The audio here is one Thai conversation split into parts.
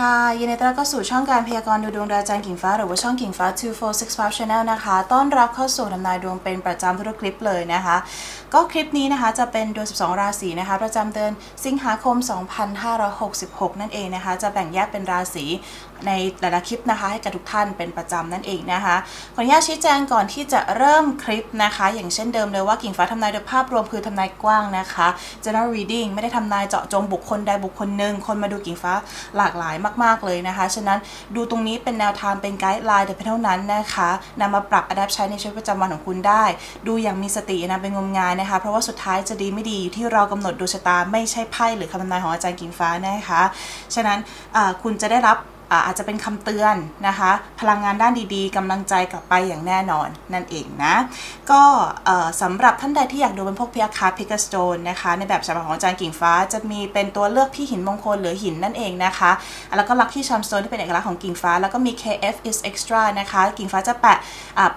ค่ะยินดีต้อนรับเข้าสู่ช่องการพยากรณ์ดูดวงดาวจันทร์กิ่งฟ้าหรือว่าช่องกิ่งฟ้า 2465 Channel นะคะ ต้อนรับเข้าสู่ทำนายดวงเป็นประจำทุกคลิปเลยนะคะ ก็คลิปนี้นะคะจะเป็นดวง 12 ราศีนะคะ ประจำเดือนสิงหาคม 2566 นั่นเองนะคะ จะแบ่งแยกเป็นราศี ในแต่ละคลิปนะคะ ให้กับทุกท่านเป็นประจำนั่นเองนะคะ ขออนุญาตชี้แจงก่อนที่จะเริ่มคลิปนะคะ อย่างเช่นเดิมเลยว่ากิ่งฟ้าทำนายโดยภาพรวมคือทำนายกว้างนะคะ general reading ไม่ได้ทำนายเจาะจงบุคคลใดบุคคลหนึ่งคนมาดูกิ่งฟ้าหลากหลายมาก ๆเลยนะคะ ฉะนั้นดูตรงนี้เป็นแนวทางเป็นไกด์ไลน์แต่เพียงเท่านั้นนะคะนำมาปรับ adapt ใช้ในชีวิตประจำวันของคุณได้ ดูอย่างมีสตินะเป็นงมงายนะคะ เพราะว่าสุดท้ายจะดีไม่ดีอยู่ที่เรากำหนดดวงชะตาไม่ใช่ไพ่หรือคำทำนายของอาจารย์กิ่งฟ้านะคะ ฉะนั้นคุณจะได้รับ อาจจะเป็นคำเตือนนะคะ พลังงานด้านดีๆกำลังใจกลับไปอย่างแน่นอนนั่นเองนะ ก็สำหรับท่านใดที่อยากดูเป็นพวกพยาคาพิกาสโตนนะคะ ในแบบฉบับของอาจารย์กิ่งฟ้าจะมีเป็นตัวเลือกพี่หินมงคลหรือหินนั่นเองนะคะ แล้วก็ลัคกี้ชัมสโตนที่เป็นเอกลักษณ์ของกิ่งฟ้า แล้วก็มี KF is extra นะคะ กิ่งฟ้าจะแปะ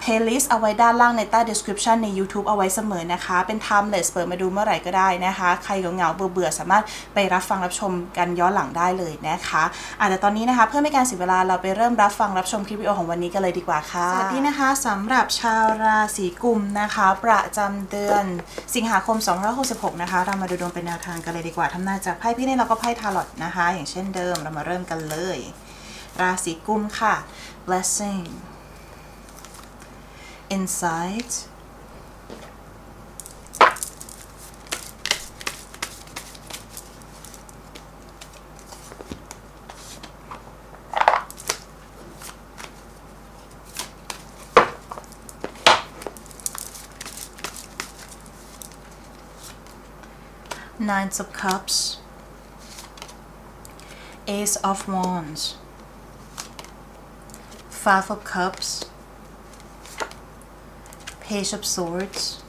playlist เอาไว้ด้านล่างในใต้ description ใน YouTube เอาไว้เสมอนะคะ เป็น timeless เปิดมาดูเมื่อไหร่ก็ได้นะคะ ใครเหงาเบื่อๆสามารถไปรับฟังรับชมกันย้อนหลังได้เลยนะคะอะแต่ตอนนี้นะคะเพื่อไม่การเสียเวลาเราไปเริ่มรับฟังรับชมคลิปวิดีโอของวันนี้กันเลยดีกว่าค่ะ สวัสดีนะคะสำหรับชาวราศีกุมนะคะ ประจำเดือนสิงหาคม 2566 นะคะ เรามาดูดวงเป็นแนวทางกันเลยดีกว่าทำนายจากไพ่พี่เน่เราก็ไพ่ทาร์ลอตนะคะ อย่างเช่นเดิมเรามาเริ่มกันเลย ราศีกุมค่ะ blessing insight Nine of Cups, Ace of Wands, Five of Cups, Page of Swords,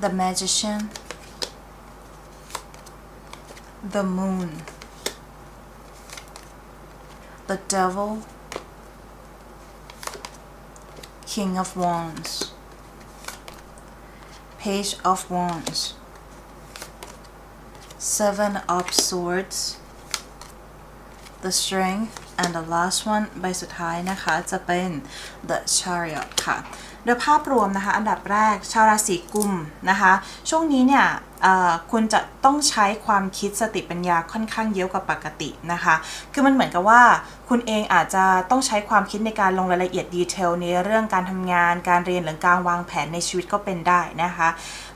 the Magician, the Moon, the Devil, King of Wands, Page of Wands, Seven of Swords, the Strength, and the last one ใบสุดท้ายนะคะ จะเป็น the Chariot ค่ะ โดยภาพรวมนะคะ อันดับแรกชาวราศีกุมนะคะ ช่วงนี้เนี่ย คุณจะต้องใช้ความคิดสติปัญญาค่อนข้างเยอะกว่าปกตินะคะ คือมันเหมือนกับว่า คุณเองอาจจะต้องใช้ความคิดในการลงรายละเอียดดีเทลในเรื่องการทำงาน การเรียนหรือการวางแผนในชีวิตก็เป็นได้นะคะ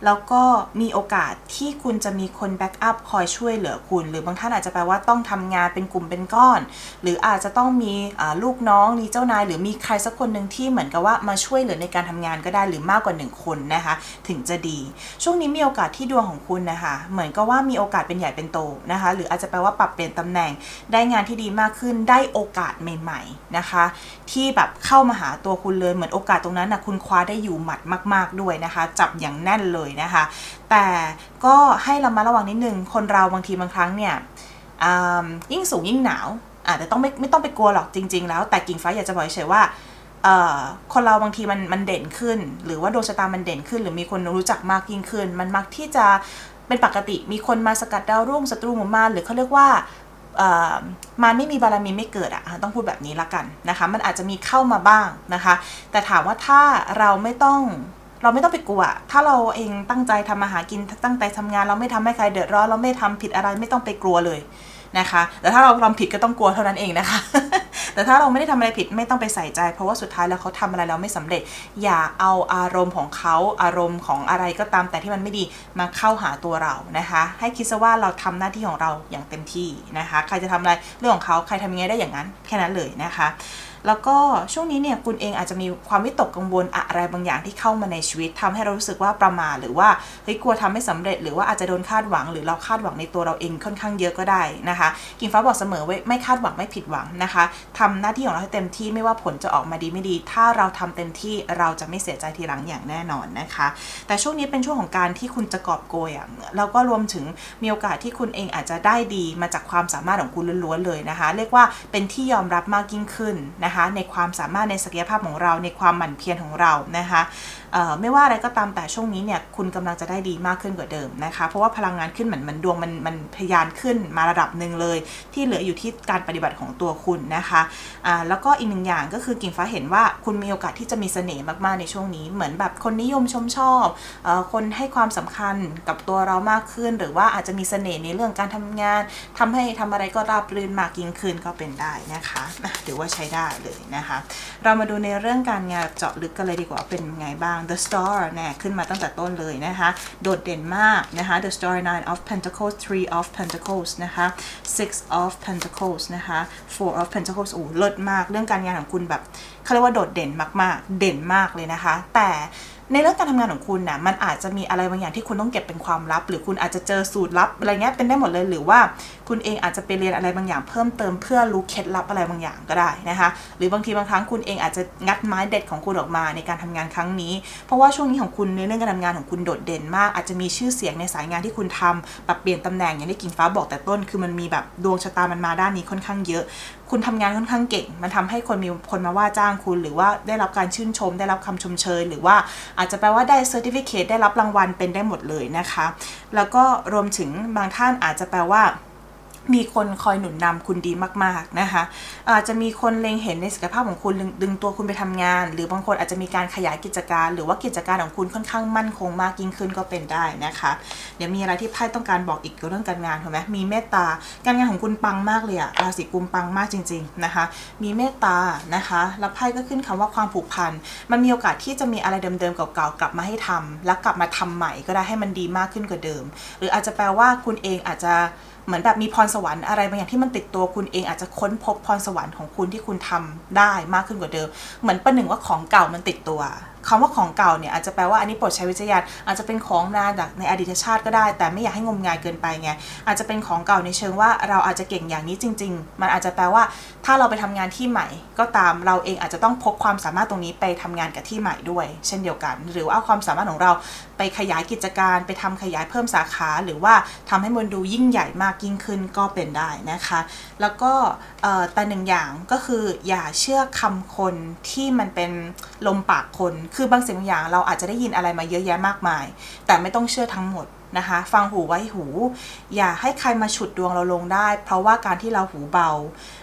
แล้วก็มีโอกาสที่คุณจะมีคนแบ็กอัพคอยช่วยเหลือคุณ หรือบางท่านอาจจะแปลว่าต้องทำงานเป็นกลุ่มเป็นก้อน หรืออาจจะต้องมีลูกน้องมีเจ้านาย หรือมีใครสักคนหนึ่งที่เหมือนกับว่ามาช่วยเหลือในการทำงานก็ได้หรือมากกว่าหนึ่งคนนะคะ ถึงจะดี ช่วงนี้มีโอกาสที่ดวงของคุณนะคะเหมือนกับว่ามีโอกาสเป็นใหญ่เป็นโตนะคะ หรืออาจจะแปลว่าปรับเปลี่ยนตำแหน่งได้งานที่ดีมากขึ้นได้โอกาสใหม่ ๆนะคะ ที่แบบเข้ามาหาตัวคุณเลยเหมือนโอกาสตรงนั้นนะคุณคว้าได้อยู่หมัดมาก ๆด้วยนะคะ จับอย่างแน่นเลยนะคะ แต่ก็ให้ระมัดระวังนิดนึงคนเราบางทีบางครั้งเนี่ยยิ่งสูงยิ่งหนาวอาจจะแต่ต้องไม่ไม่ต้องไปกลัวหรอกจริง ๆ แล้วแต่กิ่งฟ้าอยากจะบอกเฉยว่า คนเราบางทีมันมันเด่นขึ้น หรือว่าดวงชะตามันเด่นขึ้น หรือมีคนรู้จักมากยิ่งขึ้น มันมักที่จะเป็นปกติมีคนมาสกัดดาวรุ่งศัตรูหมู่มารหรือเขาเรียกว่ามารไม่มีบารมีไม่เกิดอะต้องพูดแบบนี้ละกันนะคะมันอาจจะมีเข้ามาบ้างนะคะ แต่ถามว่าถ้าเราไม่ต้องเราไม่ต้องไปกลัว ถ้าเราเองตั้งใจทำมาหากินตั้งใจทำงาน เราไม่ทำให้ใครเดือดร้อนเราไม่ทำผิดอะไรไม่ต้องไปกลัวเลย นะคะ แต่ถ้าเราทำผิดก็ต้องกลัวเท่านั้นเองนะคะ แต่ถ้าเราไม่ได้ทำอะไรผิดไม่ต้องไปใส่ใจ เพราะว่าสุดท้ายแล้วเขาทำอะไรเราไม่สำเร็จ อย่าเอาอารมณ์ของเขาอารมณ์ของอะไรก็ตามแต่ที่มันไม่ดีมาเข้าหาตัวเรานะคะ ให้คิดซะว่าเราทำหน้าที่ของเราอย่างเต็มที่นะคะ ใครจะทำอะไรเรื่องของเขาใครทำยังไงได้อย่างนั้นแค่นั้นเลยนะคะแล้วก็ช่วงนี้เนี่ยคุณเองอาจจะมีความวิตกกังวลอะไรบางอย่างที่เข้ามาในชีวิตทำให้เรารู้สึกว่าประมาทหรือว่าเฮ้ยกลัวทำไม่สำเร็จ หรือว่าอาจจะโดนคาดหวัง หรือเราคาดหวังในตัวเราเองค่อนข้างเยอะก็ได้นะคะกิ่งฟ้าบอกเสมอไว้ไม่คาดหวังไม่ผิดหวังนะคะทำหน้าที่ของเราให้เต็มที่ไม่ว่าผลจะออกมาดีไม่ดี ถ้าเราทำเต็มที่เราจะไม่เสียใจทีหลังอย่างแน่นอนนะคะ แต่ช่วงนี้เป็นช่วงของการที่คุณจะกอบโกยอะแล้วก็รวมถึงมีโอกาสที่คุณเองอาจจะได้ดีมาจากความสามารถของคุณล้วนๆเลยนะคะ เรียกว่าเป็นที่ยอมรับมากยิ่งขึ้นนะคะ ในความสามารถในศักยภาพของเราในความหมั่นเพียรของเรานะคะ ไม่ว่าอะไรก็ตามแต่ช่วงนี้เนี่ยคุณกำลังจะได้ดีมากขึ้นกว่าเดิมนะคะ เพราะว่าพลังงานขึ้นเหมือนมันดวงมันมันพยานขึ้นมาระดับหนึ่งเลย ที่เหลืออยู่ที่การปฏิบัติของตัวคุณนะคะอ่าแล้วก็อีกหนึ่งอย่างก็คือกิ่งฟ้าเห็นว่าคุณมีโอกาสที่จะมีเสน่ห์มากๆในช่วงนี้ เหมือนแบบคนนิยมชมชอบอคนให้ความสำคัญกับตัวเรามากขึ้น หรือว่าอาจจะมีเสน่ห์ในเรื่องการทำงานทำให้ทำอะไรก็ราบรื่นมากยิ่งขึ้นก็เป็นได้นะคะอะถือว่าใช้ได้เลยนะคะ เรามาดูในเรื่องการงานเจาะลึกกันเลยดีกว่าเป็นไงบ้าง The Star นี่ขึ้นมาตั้งแต่ต้นเลยนะคะ โดดเด่นมากนะคะ The Star Nine of Pentacles Three of Pentacles นะคะ Six of Pentacles นะคะ Four of Pentacles โอ้เลิศมาก เรื่องการงานของคุณแบบเขาเรียกว่าโดดเด่นมากๆ เด่นมากเลยนะคะ แต่ในเรื่องการทำงานของคุณน่ะมันอาจจะมีอะไรบางอย่างที่คุณต้องเก็บเป็นความลับ หรือคุณอาจจะเจอสูตรลับอะไรเงี้ยเป็นได้หมดเลยหรือว่า คุณเองอาจจะไปเรียนอะไรบางอย่างเพิ่มเติมเพื่อรู้เคล็ดลับอะไรบางอย่างก็ได้นะคะ หรือบางทีบางครั้งคุณเองอาจจะงัดไม้เด็ดของคุณออกมาในการทำงานครั้งนี้ เพราะว่าช่วงนี้ของคุณในเรื่องการทำงานของคุณโดดเด่นมาก อาจจะมีชื่อเสียงในสายงานที่คุณทำปรับเปลี่ยนตำแหน่งอย่างที่กิ่งฟ้าบอกแต่ต้น คือมันมีแบบดวงชะตามันมาด้านนี้ค่อนข้างเยอะ คุณทำงานค่อนข้างเก่ง มันทำให้คนมีคนมาว่าจ้างคุณ หรือว่าได้รับการชื่นชม ได้รับคำชมเชย หรือว่าอาจจะแปลว่าได้เซอร์ติฟิเคตได้รับรางวัลเป็นได้หมดเลยนะคะ แล้วก็รวมถึงบางท่านอาจจะแปลว่า มีคนคอยหนุนนำคุณดีมากๆนะคะอาจจะมีคนเล็งเห็นในศักยภาพของคุณดึงตัวคุณไปทำงาน หรือบางคนอาจจะมีการขยายกิจการ หรือว่ากิจการของคุณค่อนข้างมั่นคงมากยิ่งขึ้นก็เป็นได้นะคะเดี๋ยวมีอะไรที่ไพ่ต้องการบอกอีกเกี่ยวกับเรื่องการงานถูกไหมมีเมตตา การงานของคุณปังมากเลยอะราศีกุมปังมากจริง ๆนะคะ มีเมตตานะคะแล้วไพ่ก็ขึ้นคำว่าความผูกพันมันมีโอกาสที่จะมีอะไรเดิมๆเก่าๆกลับมาให้ทำแล้วกลับมาทำใหม่ก็ได้ให้มันดีมากขึ้นกว่าเดิม หรืออาจจะแปลว่าคุณเองอาจจะเหมือนแบบมีพรสวรรค์อะไรบางอย่างที่มันติดตัวคุณเองอาจจะค้นพบพรสวรรค์ของคุณที่คุณทำได้มากขึ้นกว่าเดิม เหมือนประหนึ่งว่าของเก่ามันติดตัว คำว่าของเก่าเนี่ยอาจจะแปลว่าอันนี้โปรดใช้วิจารณญาณอาจจะเป็นของนานจากในอดีตชาติก็ได้ แต่ไม่อยากให้งมงายเกินไปไงอาจจะเป็นของเก่าในเชิงว่าเราอาจจะเก่งอย่างนี้จริง ๆ มันอาจจะแปลว่าถ้าเราไปทำงานที่ใหม่ ก็ตามเราเองอาจจะต้องพกความสามารถตรงนี้ไปทำงานกับที่ใหม่ด้วย เช่นเดียวกัน หรือว่าเอาความสามารถของเราไปขยายกิจการไปทำขยายเพิ่มสาขา หรือว่าทำให้มันดูยิ่งใหญ่มากยิ่งขึ้นก็เป็นได้นะคะ แล้วก็แต่หนึ่งอย่างก็คืออย่าเชื่อคำคนที่มันเป็นลมปากคนคือบางสิ่งบางอย่างเราอาจจะได้ยินอะไรมาเยอะแยะมากมาย แต่ไม่ต้องเชื่อทั้งหมดนะคะ ฟังหูไว้หู อย่าให้ใครมาฉุดดวงเราลงได้ เพราะว่าการที่เราหูเบา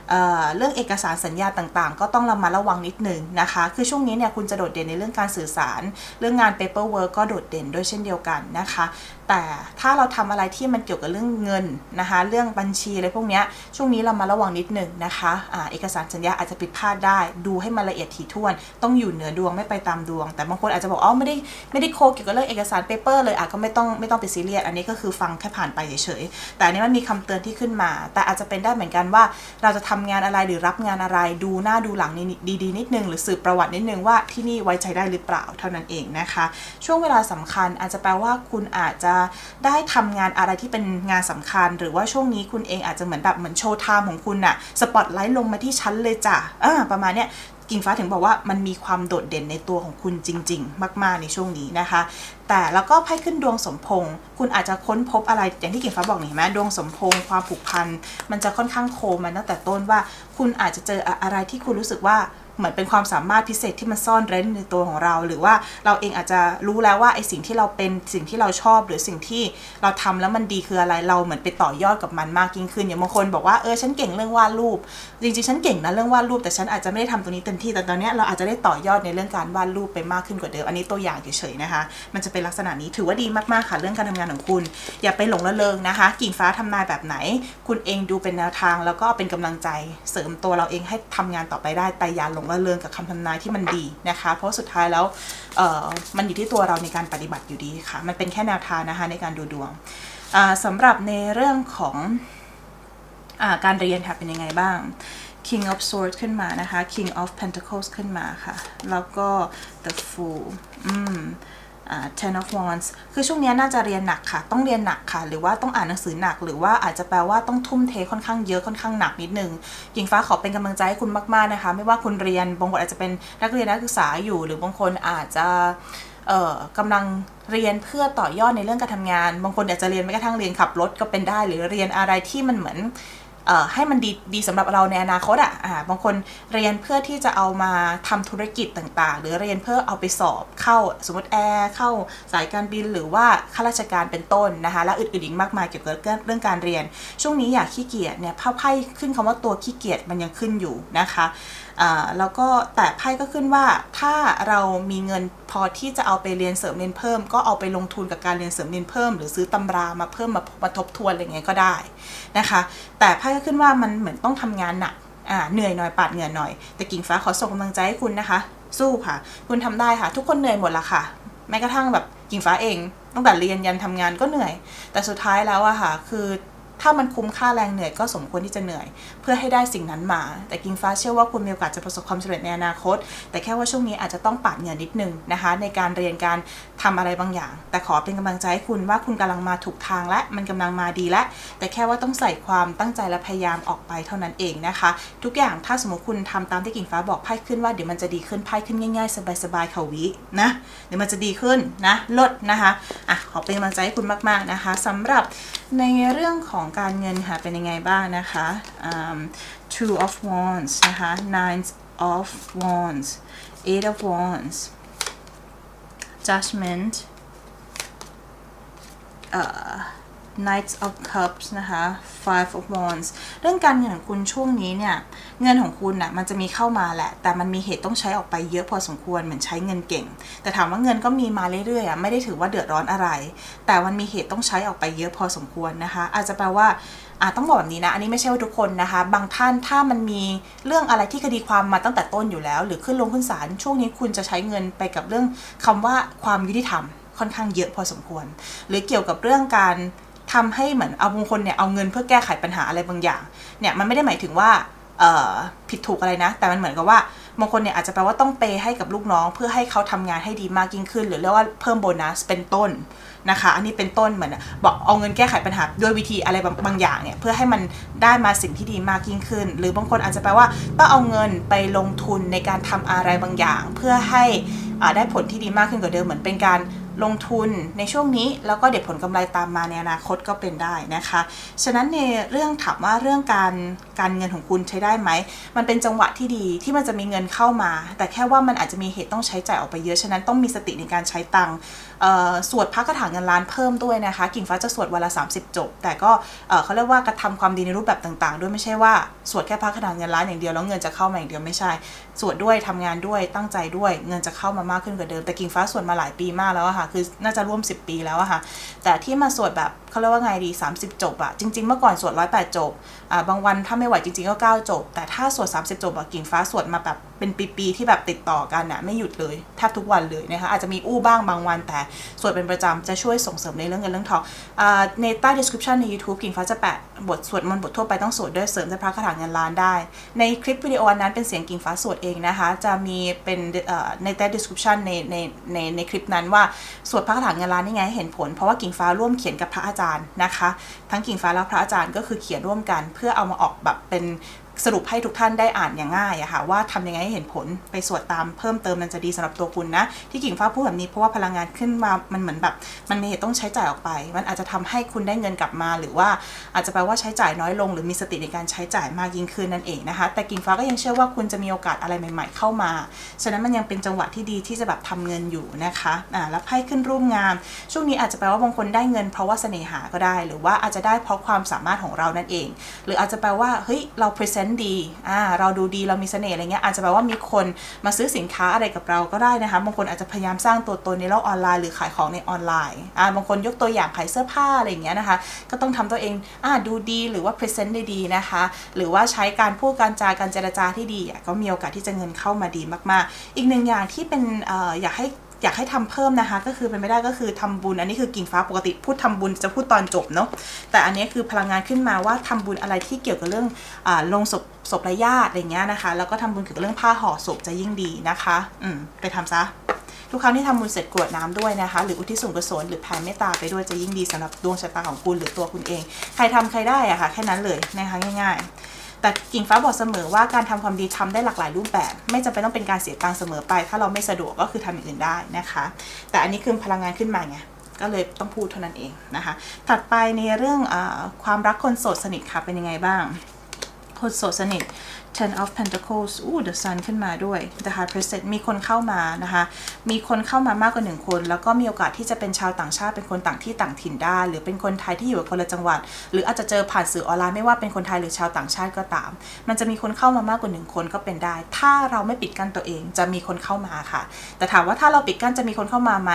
เเรื่องเอกสารสัญญาต่างๆ ก็ต้องระมัดระวังนิดนึงนะคะ คือช่วงนี้เนี่ยคุณจะโดดเด่นในเรื่องการสื่อสาร เรื่องงาน paperwork ก็โดดเด่นด้วยเช่นเดียวกันนะคะ แต่ถ้าเราทำอะไรที่มันเกี่ยวกับเรื่องเงินนะคะ เรื่องบัญชีอะไรพวกนี้ช่วงนี้เรามาระวังนิดหนึ่งนะคะอ่าเอกสารสัญญาอาจจะผิดพลาดได้ ดูให้มันละเอียดถี่ถ้วน ต้องอยู่เหนือดวงไม่ไปตามดวง แต่บางคนอาจจะบอกอ๋อไม่ได้ไม่ได้โคเกี่ยวกับเรื่องเอกสารเปเปอร์เลยอะก็ไม่ต้องไม่ต้องไปซีเรียสอันนี้ก็คือฟังแค่ผ่านไปเฉยๆแต่อันนี้มันมีคำเตือนที่ขึ้นมา แต่อาจจะเป็นได้เหมือนกันว่าเราจะทำงานอะไรหรือรับงานอะไรดูหน้าดูหลังนี่ดีๆนิดนึง หรือสืบประวัตินิดนึงว่าที่นี่ไว้ใจได้หรือเปล่าเท่านั้นเองนะคะ ช่วงเวลาสำคัญอาจจะแปลว่าคุณอาจจะได้ทำงานอะไรที่เป็นงานสำคัญ หรือว่าช่วงนี้คุณเองอาจจะเหมือนแบบเหมือนโชว์ไทม์ของคุณอะสปอตไลท์ลงมาที่ชั้นเลยจ้ะอ่าประมาณเนี้ย กิ่งฟ้าถึงบอกว่ามันมีความโดดเด่นในตัวของคุณจริง ๆ มาก ๆ ในช่วงนี้นะคะ แต่แล้วก็ไพ่ขึ้นดวงสมพงษ์คุณอาจจะค้นพบอะไรอย่างที่กิ่งฟ้าบอกนี่เห็นไหมดวงสมพงษ์ความผูกพันมันจะค่อนข้างโคมันตั้งแต่ต้นว่า คุณอาจจะเจออะไรที่คุณรู้สึกว่า เหมือนเป็นความสามารถพิเศษที่มันซ่อนเร้นในตัวของเรา หรือว่าเราเองอาจจะรู้แล้วว่าไอสิ่งที่เราเป็นสิ่งที่เราชอบ หรือสิ่งที่เราทำแล้วมันดีคืออะไรเราเหมือนไปต่อยอดกับมันมากยิ่งขึ้นอย่างบางคนบอกว่าเออฉันเก่งเรื่องวาดรูป จริงๆฉันเก่งนะเรื่องวาดรูปแต่ฉันอาจจะไม่ได้ทำตรงนี้เต็มที่แต่ตอนเนี้ยเราอาจจะได้ต่อยอดในเรื่องการวาดรูปไปมากขึ้นกว่าเดิมอันนี้ตัวอย่างเฉยๆนะคะ มันจะเป็นลักษณะนี้ถือว่าดีมากๆค่ะเรื่องการทำงานของคุณ อย่าไปหลงละเลงนะคะ กิ่งฟ้าทำนายแบบไหน คุณเองดูเป็นแนวทาง แล้วก็เป็นกำลังใจเสริมตัวเราเองให้ทำงานต่อไปได้แต่อย่าหลงระเลงกับคำทำนายที่มันดีนะคะ เพราะสุดท้ายแล้วเออมันอยู่ที่ตัวเราในการปฏิบัติอยู่ดีค่ะ มันเป็นแค่แนวทางนะคะในการดูดวงอ่าสำหรับในเรื่องของอการเรียนค่ะเป็นยังไงบ้าง King of Swords ขึ้นมานะคะ King of Pentacles ขึ้นมาค่ะ แล้วก็ The Fool อืม Ten of Wands คือช่วงนี้น่าจะเรียนหนักค่ะ ต้องเรียนหนักค่ะ หรือว่าต้องอ่านหนังสือหนัก หรือว่าอาจจะแปลว่าต้องทุ่มเทค่อนข้างเยอะค่อนข้างหนักนิดนึงหญิงฟ้าขอเป็นกำลังใจให้คุณมากๆนะคะ ไม่ว่าคุณเรียนบางคนอาจจะเป็นนักเรียนนักศึกษาอยู่ หรือบางคนอาจจะเอ่อกำลังเรียนเพื่อต่อยอดในเรื่องการทำงาน บางคนอาจจะเรียนไม่กระทั่งเรียนขับรถก็เป็นได้ หรือเรียนอะไรที่มันเหมือน ให้มันดีดีสำหรับเราในอนาคตอะอ่าบางคนเรียนเพื่อที่จะเอามาทำธุรกิจต่างๆ หรือเรียนเพื่อเอาไปสอบเข้าสมมติแอร์เข้าสายการบินหรือว่าข้าราชการเป็นต้นนะคะและอื่นๆอีกมากมายเกี่ยวกับเรื่องการเรียน ช่วงนี้อยากขี้เกียจเนี่ยไพ่ไพ่ขึ้นคำว่าตัวขี้เกียจมันยังขึ้นอยู่นะคะ แล้วก็แต่ไพ่ก็ขึ้นว่าถ้าเรามีเงินพอที่จะเอาไปเรียนเสริมเรียนเพิ่ม ก็เอาไปลงทุนกับการเรียนเสริมเรียนเพิ่ม หรือซื้อตำรามาเพิ่มมามาทบทวนอะไรเงี้ยก็ได้นะคะ แต่ไพ่ก็ขึ้นว่ามันเหมือนต้องทำงานหนักอ่าเหนื่อยหน่อยปาดเหงื่อหน่อย แต่กิ่งฟ้าขอส่งกำลังใจให้คุณนะคะ สู้ค่ะ คุณทำได้ค่ะ ทุกคนเหนื่อยหมดละค่ะ แม้กระทั่งแบบกิ่งฟ้าเองตั้งแต่เรียนยันทำงานก็เหนื่อย แต่สุดท้ายแล้วอะค่ะ คือ ถ้ามันคุ้มค่าแรงเหนื่อยก็สมควรที่จะเหนื่อย เพื่อให้ได้สิ่งนั้นมา แต่กิงฟ้าเชื่อว่าคุณมีโอกาสจะประสบความสำเร็จในอนาคต แต่แค่ว่าช่วงนี้อาจจะต้องปาดเหงื่อนิดนึงนะคะ ในการเรียนการทำอะไรบางอย่าง แต่ขอเป็นกำลังใจให้คุณว่าคุณกำลังมาถูกทางและมันกำลังมาดีและแต่แค่ว่าต้องใส่ความตั้งใจและพยายามออกไปเท่านั้นเองนะคะ ทุกอย่างถ้าสมมติคุณทำตามที่กิ่งฟ้าบอกไพ่ขึ้นว่าเดี๋ยวมันจะดีขึ้นไพ่ขึ้นง่ายๆสบายๆเขาวินะเดี๋ยวมันจะดีขึ้นนะลดนะคะอะขอเป็นกำลังใจให้คุณมากๆนะคะสำหรับในเรื่องของการเงินค่ะเป็นยังไงบ้างนะคะ um, two of wands นะคะ nine of wands eight of wands judgment uh, Knights of Cups นะคะ Five of Wands เรื่องการเงินของคุณช่วงนี้เนี่ย เงินของคุณน่ะมันจะมีเข้ามาแหละ แต่มันมีเหตุต้องใช้ออกไปเยอะพอสมควรเหมือนใช้เงินเก่ง แต่ถามว่าเงินก็มีมาเรื่อยๆอะไม่ได้ถือว่าเดือดร้อนอะไร แต่มันมีเหตุต้องใช้ออกไปเยอะพอสมควรนะคะ อาจจะแปลว่าอะต้องบอกแบบนี้นะ อันนี้ไม่ใช่ว่าทุกคนนะคะ บางท่านถ้ามันมีเรื่องอะไรที่คดีความมาตั้งแต่ต้นอยู่แล้ว หรือขึ้นลงขึ้นศาลช่วงนี้คุณจะใช้เงินไปกับเรื่องคำว่าความยุติธรรมค่อนข้างเยอะพอสมควร หรือเกี่ยวกับเรื่องการ ทำให้เหมือนเอาบางคนเนี่ยเอาเงินเพื่อแก้ไขปัญหาอะไรบางอย่างเนี่ยมันไม่ได้หมายถึงว่าผิดถูกอะไรนะ แต่มันเหมือนกับว่าบางคนเนี่ยอาจจะแปลว่าต้องเปย์ให้กับลูกน้อง เพื่อให้เขาทำงานให้ดีมากยิ่งขึ้น หรือเรียกว่าเพิ่มโบนัสเป็นต้นนะคะ อันนี้เป็นต้นเหมือนบอกเอาเงินแก้ไขปัญหาด้วยวิธีอะไรบางบางอย่างเนี่ยเพื่อให้มันได้มาสิ่งที่ดีมากยิ่งขึ้น หรือบางคนอาจจะแปลว่าต้องเอาเงินไปลงทุนในการทำอะไรบางอย่าง เพื่อให้ได้ผลที่ดีมากขึ้นกว่าเดิมเหมือนเป็นการลงทุนในช่วงนี้แล้วก็เดี๋ยวผลกำไรตามมาในอนาคตก็เป็นได้นะคะ ฉะนั้นในเรื่องถามว่าเรื่องการการเงินของคุณใช้ได้ไหม มันเป็นจังหวะที่ดีที่มันจะมีเงินเข้ามา แต่แค่ว่ามันอาจจะมีเหตุต้องใช้จ่ายออกไปเยอะ ฉะนั้นต้องมีสติในการใช้ตังค์สวดพระคาถาเงินล้านเพิ่มด้วยนะคะ กิ่งฟ้าจะสวดวันละ 30 จบ แต่ก็เขาเรียกว่ากระทำความดีในรูปแบบต่าง ๆ ด้วยไม่ใช่ว่าสวดแค่พระคาถาเงินล้านอย่างเดียวแล้วเงินจะเข้ามาอย่างเดียวไม่ใช่ สวดด้วยทำงานด้วยตั้งใจด้วยเงินจะเข้ามามากขึ้นกว่าเดิมแต่กิ่งฟ้าสวดมาหลายปีมากแล้วอะค่ะคือน่าจะร่วม 10 ปีแล้วอะค่ะแต่ที่มาสวดแบบเขาเรียกว่าไงดี 30 จบอะจริง ๆ เมื่อก่อนสวด108 จบอ่าบางวันถ้าไม่ไหวจริงๆก็9จบ แต่ถ้าสวด 30 จบอะกิ่งฟ้าสวดมาแบบเป็นปีๆที่แบบติดต่อกันอะไม่หยุดเลยแทบทุกวันเลยนะคะอาจจะมีอู้บ้างบางวันแต่สวดเป็นประจำจะช่วยส่งเสริมในเรื่องเงินเรื่องทองอในใต้ description ใน YouTube กิ่งฟ้าจะแปะบทสวดมนต์บททั่วไปต้องสวดด้วยเสริมด้วยพระคาถาเงินล้านได้ ในคลิปวิดีโออันนั้นเป็นเสียงกิ่งฟ้าสวดเองนะคะ จะมีเป็นในใต้ description ในในในในคลิปนั้นว่าสวดพระคาถาเงินล้านนี่ไงเห็นผล เพราะว่ากิ่งฟ้าร่วมเขียนกับพระอาจารย์นะคะ ทั้งกิ่งฟ้าและพระอาจารย์ก็คือเขียนร่วมกัน เพื่อเอามาออกแบบเป็น สรุปให้ทุกท่านได้อ่านอย่างง่ายอะค่ะว่าทำยังไงให้เห็นผลไปสวดตามเพิ่มเติมมันจะดีสำหรับตัวคุณนะ ที่กิ่งฟ้าพูดแบบนี้เพราะว่าพลังงานขึ้นมามันเหมือนแบบ มันมีเหตุต้องใช้จ่ายออกไป มันอาจจะทำให้คุณได้เงินกลับมา หรือว่าอาจจะแปลว่าใช้จ่ายน้อยลง หรือมีสติในการใช้จ่ายมากยิ่งขึ้นนั่นเองนะคะ แต่กิ่งฟ้าก็ยังเชื่อว่าคุณจะมีโอกาสอะไรใหม่ ๆ เข้ามา ฉะนั้นมันยังเป็นจังหวะที่ดีที่จะแบบทำเงินอยู่นะคะอ่าแล้วไพ่ขึ้นรูปงามช่วงนี้อาจจะแปลว่าบางคนได้เงิน เพราะว่าเสน่หาก็ได้ หรือว่าอาจจะได้เพราะความสามารถของเรานั่นเอง หรืออาจจะแปลว่าเฮ้ยเรา present ดีอ่าเราดูดีเรามีเสน่ห์อะไรเงี้ยอาจจะแปลว่ามีคนมาซื้อสินค้าอะไรกับเราก็ได้นะคะบางคนอาจจะพยายามสร้างตัวตนในโลกออนไลน์หรือขายของในออนไลน์อ่าบางคนยกตัวอย่างขายเสื้อผ้าอะไรเงี้ยนะคะ ก็ต้องทำตัวเองอ่าดูดีหรือว่า present ได้ดีนะคะ หรือว่าใช้การพูดการจาการเจรจาที่ดีก็มีโอกาสที่จะเงินเข้ามาดีมากๆ อีกหนึ่งอย่างที่เป็นเอ่ออยากให้ อยากให้ทำเพิ่มนะคะ ก็คือเป็นไม่ได้ก็คือทำบุญ อันนี้คือกิ่งฟ้าปกติพูดทำบุญจะพูดตอนจบเนาะแต่อันนี้คือพลังงานขึ้นมาว่าทำบุญอะไรที่เกี่ยวกับเรื่องอลงศพศพร้ญาติอะไรเงี้ยนะคะ แล้วก็ทำบุญเกี่ยวกับเรื่องผ้าห่อศพจะยิ่งดีนะคะ อืมไปทำซะทุกครั้งที่ทำบุญเสร็จกรวดน้ำด้วยนะคะ หรืออุทิศส่วนกุศลหรือแผ่เมตตาไปด้วยจะยิ่งดีสำหรับดวงชะตาของคุณหรือตัวคุณเอง ใครทำใครได้อะค่ะแค่นั้นเลยนะคะง่าย ๆ แต่กิ่งฟ้าบอกเสมอว่าการทำความดีทำได้หลากหลายรูปแบบ ไม่จำเป็นต้องเป็นการเสียตังค์เสมอไป ถ้าเราไม่สะดวกก็คือทำอย่างอื่นได้นะคะ แต่อันนี้คือพลังงานขึ้นมาไงก็เลยต้องพูดเท่านั้นเองนะคะ ถัดไปในเรื่องอความรักคนโสดสนิทค่ะเป็นยังไงบ้าง คนโสดสนิท ten of pentacles อู้ the sun ขึ้นมาด้วย the high priestess มีคนเข้ามานะคะ มีคนเข้ามามากกว่าหนึ่งคน แล้วก็มีโอกาสที่จะเป็นชาวต่างชาติ เป็นคนต่างที่ต่างถิ่นได้ หรือเป็นคนไทยที่อยู่คนละจังหวัด หรืออาจจะเจอผ่านสื่อออนไลน์ไม่ว่าเป็นคนไทยหรือชาวต่างชาติก็ตาม มันจะมีคนเข้ามามากกว่าหนึ่งคนก็เป็นได้ ถ้าเราไม่ปิดกั้นตัวเองจะมีคนเข้ามาค่ะ แต่ถามว่าถ้าเราปิดกั้นจะมีคนเข้ามาไหม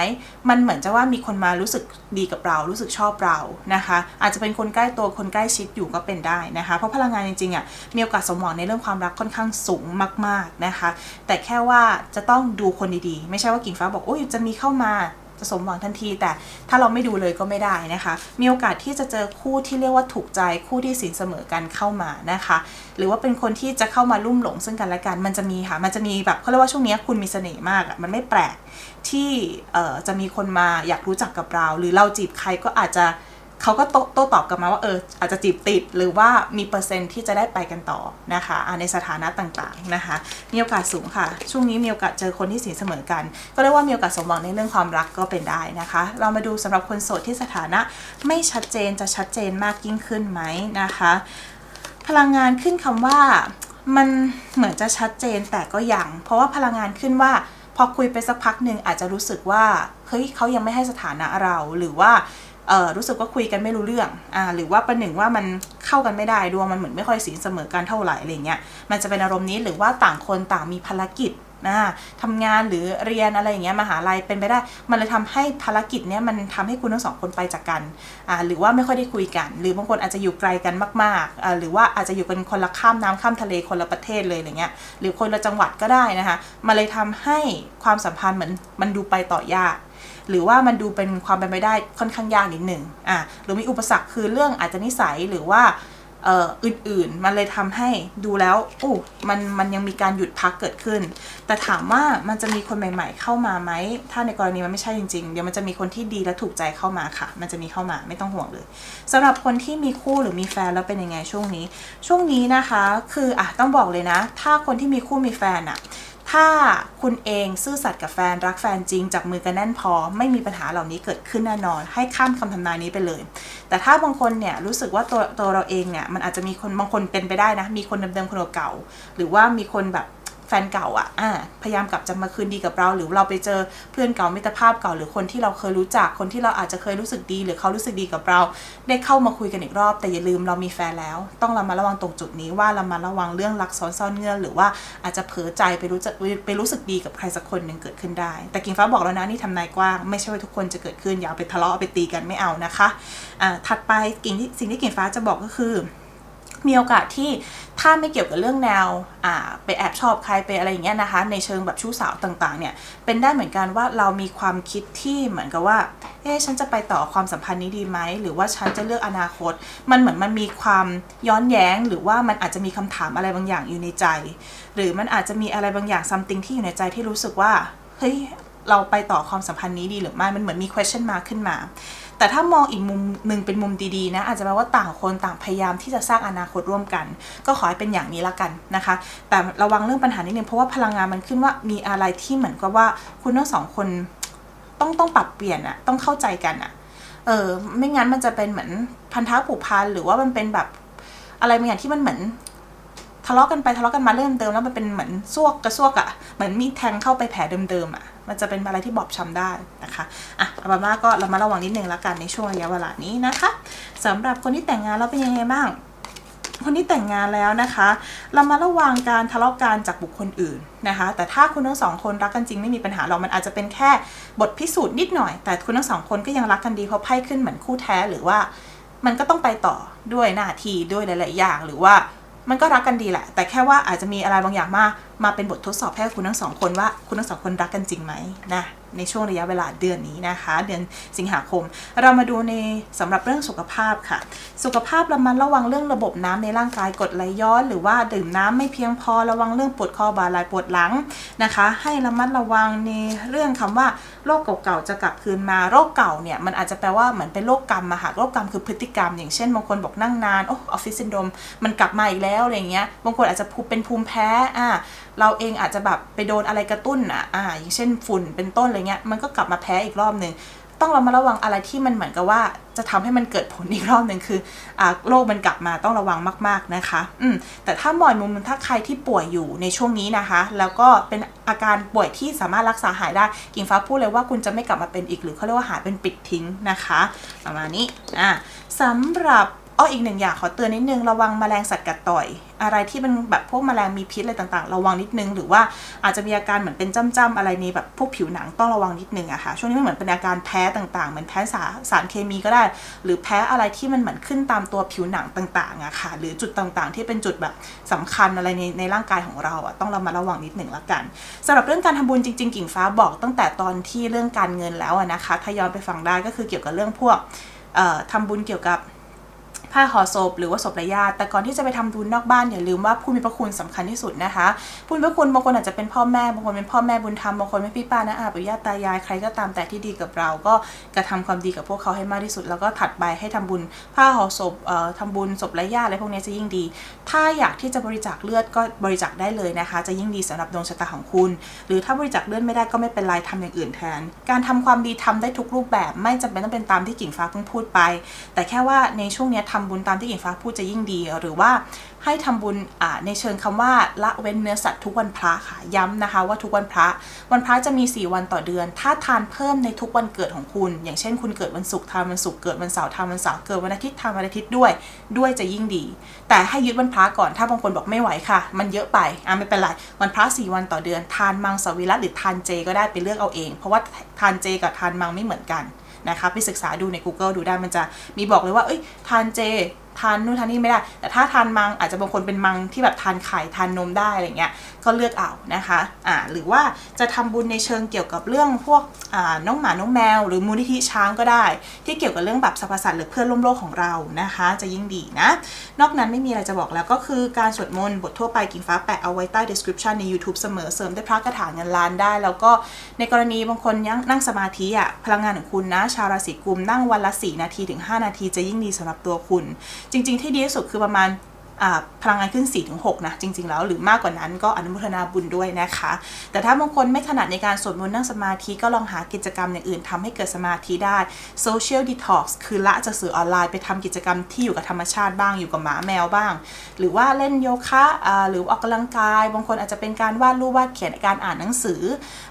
มันเหมือนจะว่ามีคนมารู้สึกดีกับเรา รู้สึกชอบเรา นะคะ อาจจะเป็นคนใกล้ตัว คนใกล้ชิดอยู่ก็เป็นได้นะคะ เพราะพลังงานจริงๆอะมีโอกาสสมหวังในเรื่องความรักค่อนข้างสูงมาก ๆนะคะ แต่แค่ว่าจะต้องดูคนดีๆ ไม่ใช่ว่ากิ่งฟ้าบอกโอ้ยจะมีเข้ามาจะสมหวังทันที แต่ถ้าเราไม่ดูเลยก็ไม่ได้นะคะ มีโอกาสที่จะเจอคู่ที่เรียกว่าถูกใจคู่ที่สินเสมอกันเข้ามานะคะ หรือว่าเป็นคนที่จะเข้ามาลุ่มหลงซึ่งกันและกันมันจะมีค่ะ มันจะมีแบบเขาเรียกว่าช่วงนี้คุณมีเสน่ห์มากอะมันไม่แปลกที่จะมีคนมาอยากรู้จักกับเรา หรือเราจีบใครก็อาจจะ เขาก็โต้ตอบกลับมาว่าเอออาจจะจีบติดหรือว่ามีเปอร์เซ็นต์ที่จะได้ไปกันต่อนะคะในสถานะต่างๆนะคะมีโอกาสสูงค่ะ ช่วงนี้มีโอกาสเจอคนที่สินเสมอกัน ก็เรียกว่ามีโอกาสสมหวังในเรื่องความรักก็เป็นได้นะคะ เรามาดูสำหรับคนโสดที่สถานะไม่ชัดเจนจะชัดเจนมากยิ่งขึ้นไหมนะคะ พลังงานขึ้นคำว่ามันเหมือนจะชัดเจนแต่ก็ยัง เพราะว่าพลังงานขึ้นว่าพอคุยไปสักพักหนึ่งอาจจะรู้สึกว่าเฮ้ยเขายังไม่ให้สถานะเราหรือว่า เออรู้สึกว่าคุยกันไม่รู้เรื่องอ่าหรือว่าประหนึ่งว่ามันเข้ากันไม่ได้ดวงมันเหมือนไม่ค่อยสีเสมอกันเท่าไหร่อะไรเงี้ยมันจะเป็นอารมณ์นี้หรือว่าต่างคนต่างมีภารกิจนะทำงานหรือเรียนอะไรอย่างเงี้ยมหาลัยเป็นไปได้ มันเลยทำให้ภารกิจเนี้ยมันทำให้คุณทั้งสองคนไปจากกันอ่าหรือว่าไม่ค่อยได้คุยกัน หรือบางคนอาจจะอยู่ไกลกันมากๆอ่าหรือว่าอาจจะอยู่กันคนละข้ามน้ำข้ามทะเลคนละประเทศเลยอะไรเงี้ยหรือคนละจังหวัดก็ได้นะคะมันเลยทำให้ความสัมพันธ์เหมือนมันดูไปต่อยาก หรือว่ามันดูเป็นความเป็นไปได้ค่อนข้างยากนิดหนึ่งอะหรือมีอุปสรรคคือเรื่องอาจจะนิสัยหรือว่าเอ่ออื่นๆ มันเลยทำให้ดูแล้วอู้มันมันยังมีการหยุดพักเกิดขึ้น แต่ถามว่ามันจะมีคนใหม่ๆ เข้ามาไหม ถ้าในกรณีมันไม่ใช่จริงๆ เดี๋ยวมันจะมีคนที่ดีและถูกใจเข้ามาค่ะ มันจะมีเข้ามาไม่ต้องห่วงเลยสำหรับคนที่มีคู่หรือมีแฟนแล้วเป็นยังไงช่วงนี้ ช่วงนี้นะคะ คืออะต้องบอกเลยนะ ถ้าคนที่มีคู่มีแฟนอะ ถ้าคุณเองซื่อสัตย์กับแฟนรักแฟนจริงจับมือกันแน่นพอ ไม่มีปัญหาเหล่านี้เกิดขึ้นแน่นอน ให้ข้ามคำทำนายนี้ไปเลย แต่ถ้าบางคนเนี่ยรู้สึกว่าตัวตัวเราเองเนี่ยมันอาจจะมีคนบางคนเป็นไปได้นะมีคนเดิมๆคนเก่าหรือว่ามีคนแบบ นเก่าอะอ่าพยายามกลับจะมาคืนดีกับเรา หรือเราไปเจอเพื่อนเก่ามิตรภาพเก่าหรือคนที่เราเคยรู้จักคนที่เราอาจจะเคยรู้สึกดี หรือเขารู้สึกดีกับเรา ได้เข้ามาคุยกันอีกรอบ แต่อย่าลืมเรามีแฟนแล้ว ต้องเรามาระวังตรงจุดนี้ว่าเรามาระวังเรื่องรักซ้อนซ่อนเงื่อนหรือว่าอาจจะเผลอใจไปรู้จักไปรู้สึกดีกับใครสักคนหนึ่งเกิดขึ้นได้ แต่กิ่งฟ้าบอกแล้วนะนี่ทำนายกว้างไม่ใช่ว่าทุกคนจะเกิดขึ้นอย่าไปทะเลาะไปตีกันไม่เอานะคะอ่าถัดไปกิ่งที่สิ่งที่กิ่งฟ้าจะบอกก็คือมีโอกาสที่ ถ้าไม่เกี่ยวกับเรื่องแนวอ่าไปแอบชอบใครไปอะไรอย่างเงี้ยนะคะ ในเชิงแบบชู้สาวต่างๆ เนี่ย เป็นได้เหมือนกันว่าเรามีความคิดที่เหมือนกับว่า เอ๊ะฉันจะไปต่อความสัมพันธ์นี้ดีไหม หรือว่าฉันจะเลือกอนาคต มันเหมือนมันมีความย้อนแย้ง หรือว่ามันอาจจะมีคำถามอะไรบางอย่างอยู่ในใจ หรือมันอาจจะมีอะไรบางอย่าง something ที่อยู่ในใจที่รู้สึกว่า เฮ้ย เราไปต่อความสัมพันธ์นี้ดีหรือไม่ มันเหมือนมี question mark ขึ้นมา แต่ถ้ามองอีกมุมหนึ่งเป็นมุมดีๆนะอาจจะแปลว่าต่างคนต่างพยายามที่จะสร้างอนาคตร่วมกัน ก็ขอให้เป็นอย่างนี้ละกันนะคะ แต่ระวังเรื่องปัญหานิดนึงเพราะว่าพลังงานมันขึ้นว่ามีอะไรที่เหมือนกับว่าคุณทั้งสองคนต้องต้องปรับเปลี่ยนอะต้องเข้าใจกันอะเออไม่งั้นมันจะเป็นเหมือนพันธะผูกพันหรือว่ามันเป็นแบบอะไรบางอย่างที่มันเหมือนทะเลาะกันไปทะเลาะกันมาเริ่มเดิมแล้วมันเป็นเหมือนซวกกระซวกอะ่ะเหมือนมีแทงเข้าไปแผลเดิมๆอะ่ะ มันจะเป็นอะไรที่บอบช้ำได้นะคะอะอาเป็นว่าก็เรามาระวังนิดนึงแล้วกันในช่วงระยะเวลานี้นะคะสำหรับคนที่แต่งงานแล้วเป็นยังไงบ้าง คนที่แต่งงานแล้วนะคะ เรามาระวังการทะเลาะกันจากบุคคลอื่นนะคะ แต่ถ้าคุณทั้งสองคนรักกันจริงไม่มีปัญหาหรอกมันอาจจะเป็นแค่บทพิสูจน์นิดหน่อย แต่คุณทั้งสองคนก็ยังรักกันดีเพราะไพ่ขึ้นเหมือนคู่แท้หรือว่ามันก็ต้องไปต่อด้วยหน้าที่ด้วยหลาย ๆ อย่าง หรือว่ามันก็รักกันดีแหละ แต่แค่ว่าอาจจะมีอะไรบางอย่างมา มาเป็นบททดสอบให้คุณทั้งสองคนว่าคุณทั้งสองคนรักกันจริงไหมนะในช่วงระยะเวลาเดือนนี้นะคะ เดือนสิงหาคม เรามาดูในสำหรับเรื่องสุขภาพค่ะ สุขภาพเรามาระวังเรื่องระบบน้ำในร่างกายกดไหลย้อน หรือว่าดื่มน้ำไม่เพียงพอระวังเรื่องปวดคอบ่าไหล่ปวดหลังนะคะ ให้ระมัดระวังในเรื่องคำว่าโรคเก่าๆจะกลับคืนมาโรคเก่าเนี่ยมันอาจจะแปลว่าเหมือนเป็นโรคกรรมมาหาโรคกรรมคือพฤติกรรม อย่างเช่นบางคนบอกนั่งนานโอ้ออฟฟิศซินโดรมมันกลับมาอีกแล้วอะไรเงี้ยบางคนอาจจะเป็นภูมิแพ้อ่าเราเองอาจจะแบบไปโดนอะไรกระตุ้นอะอ่าอย่างเช่นฝุ่นเป็นต้นอะไรเงี้ยมันก็กลับมาแพ้อีกรอบหนึ่งต้องเระมัดระวังอะไรที่มันเหมือนกับว่าจะทำให้มันเกิดผลอีกรอบหนึ่งคืออ่าโรคมันกลับมาต้องระวังมาก ๆนะคะ อืมแต่ถ้ามอยมุมถ้าใครที่ป่วยอยู่ในช่วงนี้นะคะ แล้วก็เป็นอาการป่วยที่สามารถรักษาหายได้กิ่งฟ้าพูดเลยว่าคุณจะไม่กลับมาเป็นอีกหรือเขาเรียกว่าหายเป็นปิดทิ้งนะคะ ประมาณนี้อ่าสำหรับ อ้ออีกหนึ่งอย่างขอเตือนนิดนึงระวังแมลงสัตว์กัดต่อย อะไรที่เป็นแบบพวกแมลงมีพิษอะไรต่างๆ ระวังนิดนึง หรือว่าอาจจะมีอาการเหมือนเป็นจ้ำๆอะไรในแบบพวกผิวหนังต้องระวังนิดนึงอะค่ะช่วงนี้มันเหมือนเป็นอาการแพ้ต่างๆ เหมือนแพ้สาสารเคมีก็ได้ หรือแพ้อะไรที่มันเหมือนขึ้นตามตัวผิวหนังต่างๆอะค่ะหรือจุดต่างๆ ที่เป็นจุดแบบสำคัญอะไรในในร่างกายของเราอะต้องเรามาระวังนิดหนึ่งละกันสำหรับเรื่องการทำบุญจริง ๆ กิ่งฟ้าบอกตั้งแต่ตอนที่เรื่องการเงินแล้วอะนะคะถ้าย้อนไปฟังได้ก็คือเกี่ยวกับเรื่องพวกเอ่อทำบุญเกี่ยวกับ ผ้าห่อศพหรือว่าศพระญาติแต่ก่อนที่จะไปทำบุญนอกบ้านอย่าลืมว่าผู้มีพระคุณสำคัญที่สุดนะคะผู้มีพระคุณบางคนอาจจะเป็นพ่อแม่บางคนเป็นพ่อแม่บุญธรรมบางคนเป็นพี่ป้านะอาปู่ย่าตายายใครก็ตามแต่ที่ดีกับเรา ก็กระทำความดีกับพวกเขาให้มากที่สุด แล้วก็ถัดไปให้ทำบุญผ้าห่อศพเอ่อทำบุญศพระญาติอะไรพวกนี้จะยิ่งดี ถ้าอยากที่จะบริจาคเลือดก็บริจาคได้เลยนะคะ จะยิ่งดีสำหรับดวงชะตาของคุณ หรือถ้าบริจาคเลือดไม่ได้ก็ไม่เป็นไรทำอย่างอื่นแทน การทำความดีทำได้ทุกรูปแบบไม่จำเป็นต้องเป็นตามที่กิ่งฟ้าเพิ่งพูดไป แต่แค่ว่าในช่วงนี้ทำบุญตามที่กิ่งฟ้าพูดจะยิ่งดี หรือว่าให้ทำบุญในเชิงคำว่าละเว้นเนื้อสัตว์ทุกวันพระค่ะย้ำนะคะ ว่าทุกวันพระ วันพระจะมี 4 วันต่อเดือน ถ้าทานเพิ่มในทุกวันเกิดของคุณ อย่างเช่น คุณเกิดวันศุกร์ทานวันศุกร์เกิดวันเสาร์ทานวันเสาร์เกิดวันอาทิตย์ทานวันอาทิตย์ด้วย ด้วยจะยิ่งดี แต่ให้ยึดวันพระก่อนถ้าบางคนบอกไม่ไหวค่ะ มันเยอะไปอะไม่เป็นไรวันพระสี่วันต่อเดือน ทานมังสวิรัตหรือทานเจก็ได้ไปเลือกเอาเอง เพราะว่าทานเจกับทานมังไม่เหมือนกัน นะคะไปศึกษาดูใน Google ดูได้มันจะมีบอกเลยว่าเอ้ยทานเจานนู่นทานนี่ไม่ได้ แต่ถ้าทานมังอาจจะบางคนเป็นมังที่แบบทานไข่ทานนมได้อะไรเงี้ยก็เลือกเอานะคะอ่าหรือว่าจะทำบุญในเชิงเกี่ยวกับเรื่องพวกอ่าน้องหมาน้องแมว หรือมูลนิธิช้างก็ได้ ที่เกี่ยวกับเรื่องแบบสรรพสัตว์หรือเพื่อนร่วมโลกของเรานะคะ จะยิ่งดีนะ นอกนั้นไม่มีอะไรจะบอกแล้วก็คือการสวดมนต์บททั่วไปกิ่งฟ้าแปะเอาไว้ใต้ description ใน YouTube เสมอเสริมได้วยพระคาถาเงินล้านได้ แล้วก็ในกรณีบางคนยังนั่งสมาธิอะพลังงานของคุณนะ ชาวราศีกุมนั่งวันละ 4 นาทีถึง 5 นาทีจะยิ่งดีสำหรับตัวคุณจริง ๆ ที่ดีที่สุดคือประมาณ พลังงานขึ้น 4-6 นะ จริง ๆ แล้วหรือมากกว่านั้นก็อนุโมทนาบุญด้วยนะคะ แต่ถ้าบางคนไม่ถนัดในการสวดมนต์นั่งสมาธิก็ลองหากิจกรรมอย่างอื่นทำให้เกิดสมาธิได้ social detox คือละจากสื่อออนไลน์ไปทำกิจกรรมที่อยู่กับธรรมชาติบ้างอยู่กับหมาแมวบ้าง หรือว่าเล่นโยคะหรือออกกำลังกาย บางคนอาจจะเป็นการวาดรูปวาดเขียนการอ่านหนังสือ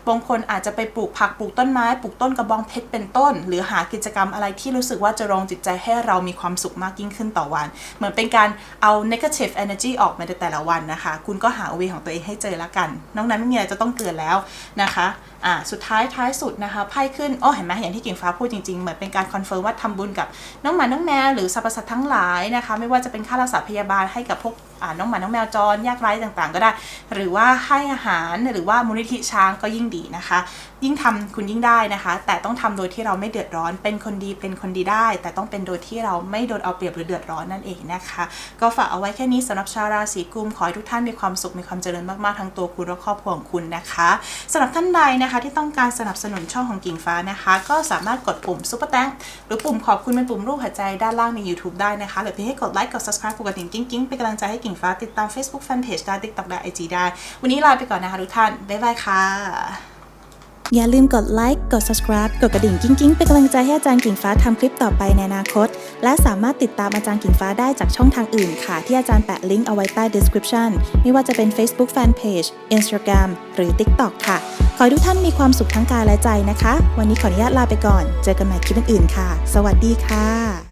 บางคนอาจจะไปปลูกผักปลูกต้นไม้ปลูกต้นกระบองเพชรเป็นต้น หรือหากิจกรรมอะไรที่รู้สึกว่าจะรองจิตใจให้เรามีความสุขมากยิ่งขึ้นต่อวัน เหมือนเป็นการเอา negative energy ออกมาในแต่ละวันนะคะ คุณก็หาเวของตัวเองให้เจอละกัน นอกนั้นไม่มีอะไรจะต้องเตือนแล้วนะคะอ่าสุดท้ายท้ายสุดนะคะไพ่ขึ้นอ๋อเห็นไหมอย่างที่กิ่งฟ้าพูดจริงๆ เหมือนเป็นการคอนเฟิร์มว่าทำบุญกับน้องหมาน้องแมวหรือสรรพสัตว์ทั้งหลายนะคะ ไม่ว่าจะเป็นค่ารักษาพยาบาลให้กับพวก น้องหมาน้องแมวจรยากไร้ต่างๆ ก็ได้ หรือว่าให้อาหารหรือว่ามูลนิธิช้างก็ยิ่งดีนะคะ ยิ่งทำคุณยิ่งได้นะคะ แต่ต้องทำโดยที่เราไม่เดือดร้อนเป็นคนดีเป็นคนดีได้ แต่ต้องเป็นโดยที่เราไม่โดนเอาเปรียบหรือเดือดร้อนนั่นเองนะคะ ก็ฝากเอาไว้แค่นี้สำหรับชาวราศีกุมขอให้ทุกท่านมีความสุขมีความเจริญมากๆทั้งตัวคุณและครอบครัวของคุณนะคะสำหรับท่านใดนะคะที่ต้องการสนับสนุนช่องของกิ่งฟ้านะคะ ก็สามารถกดปุ่มซุปเปอร์แตงหรือปุ่มขอบคุณเป็นปุ่มรูปหัวใจด้านล่างใน YouTube ได้นะคะหรือเพียงให้กดไลค์กด subscribe กดกระดิ่งกิ้งๆเป็นกำลังใจให้กิ่งฟ้าติดตาม Facebook Fanpage ได้ TikTok ได้ IG ได้ วันนี้ลาไปก่อนนะคะทุกท่าน บ๊ายบายค่ะ อย่าลืมกดไลค์ กด subscribe กดกระดิ่งกิ้งๆ เป็นกำลังใจให้อาจารย์กิ่งฟ้าทำคลิปต่อไปในอนาคต และสามารถติดตามอาจารย์กิ่งฟ้าได้จากช่องทางอื่นค่ะ ที่อาจารย์แปะลิงก์เอาไว้ใต้ description ไม่ว่าจะเป็น Facebook Fanpage Instagram หรือ TikTok ค่ะ ขอให้ทุกท่านมีความสุขทั้งกายและใจนะคะ วันนี้ขออนุญาตลาไปก่อน เจอกันใหม่คลิปอื่นๆค่ะ สวัสดีค่ะ